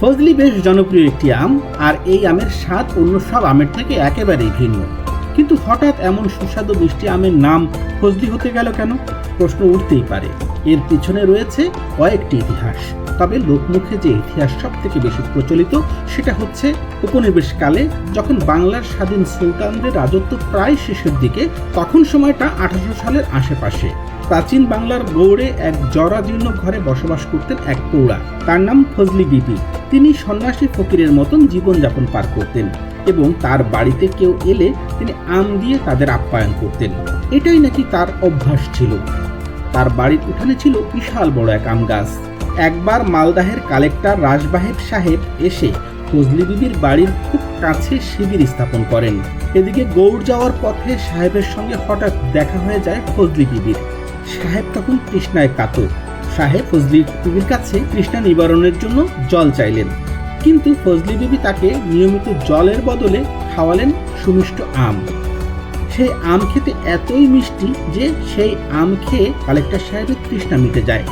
ফজলি বেশ জনপ্রিয় একটি আম, আর এই আমের স্বাদ অন্য সব আমের থেকে একেবারেই ভিন্ন। কিন্তু হঠাৎ এমন সুস্বাদু মিষ্টি আমের নাম ফজলি হতে গেল কেন? প্রশ্ন উঠতেই পারে। এর পিছনে রয়েছে কয়েকটি ইতিহাস। তবে লোকমুখে যে ইতিহাস সব থেকে বেশি প্রচলিত, সেটা হচ্ছে উপনিবেশকালে যখন বাংলার স্বাধীন সুলতানদের রাজত্ব প্রায় শেষের দিকে, তখন সময়টা আঠারোশো সালের আশেপাশে। প্রাচীন বাংলার গৌড়ে এক জরাজীর্ণ ঘরে বসবাস করতেন এক পৌরা। তার নাম ফজলি বিবি। তিনি সন্ন্যাসী ফকিরের মতন জীবনযাপন পার করতেন এবং তার বাড়িতে কেউ এলে তিনি আম দিয়ে তাদের আপ্যায়ন করতেন। এটাই নাকি তার অভ্যাস ছিল। তার বাড়ির উঠানে ছিল বিশাল বড় এক আম গাছ। একবার মালদাহের কালেক্টর রাজবাহেব সাহেব এসে ফজলি বিবির বাড়ির খুব কাছে শিবির স্থাপন করেন। এদিকে গৌড় যাওয়ার পথে সাহেবের সঙ্গে হঠাৎ দেখা হয়ে যায় ফজলি বিবির সাহেব তখন তৃষ্ণায় কাতর। সাহেব ফজলি বিবির কাছে তৃষ্ণা নিবারণের জন্য জল চাইলেন। কিন্তু ফজলি বিবি তাকে নিয়মিত জলের বদলে খাওয়ালেন সুমিষ্ট আম। সেই আম খেতে এতই মিষ্টি যে সেই আম খেয়ে কালেক্টর সাহেবের তৃষ্ণা মিটে যায়।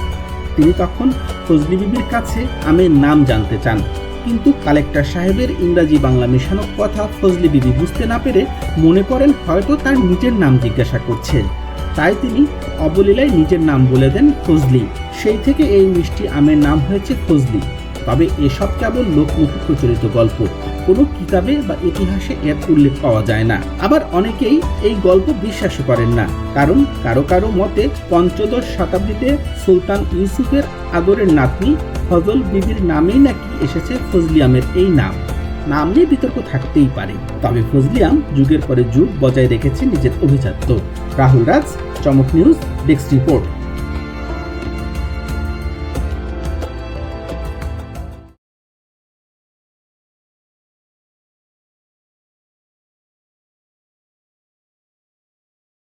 তিনি তখন ফজলি বিবির কাছে আমের নাম জানতে চান। কিন্তু কালেক্টর সাহেবের ইংরাজি বাংলা মেশানো কথা ফজলি বিবি বুঝতে না পেরে মনে করেন হয়তো তার নিজের নাম জিজ্ঞাসা করছেন তাই তিনি অবলীলায় নিজের নাম বলে দেন ফজলি। সেই থেকে এই মিষ্টি আমের নাম হয়েছে ফজলি তবে এসব কেবল লোকমুখে প্রচলিত গল্প। কোনো কিতাবে বা ইতিহাসে এর উল্লেখ পাওয়া যায় না। আবার অনেকেই এই গল্প বিশ্বাস করেন না। কারণ কারও কারও মতে পঞ্চদশ শতাব্দীতে সুলতান ইউসুফের আদরের নাতনি ফজল বিবির নামেই নাকি এসেছে ফজলিয়ামের এই নাম। নাম নিয়ে বিতর্ক থাকতেই পারে। তবে ফজলিয়াম যুগের পরে যুগ বজায় রেখেছে নিজের অভিজাত্য। রাহুল রাজ, চমক নিউজ, ডেস্ক রিপোর্ট।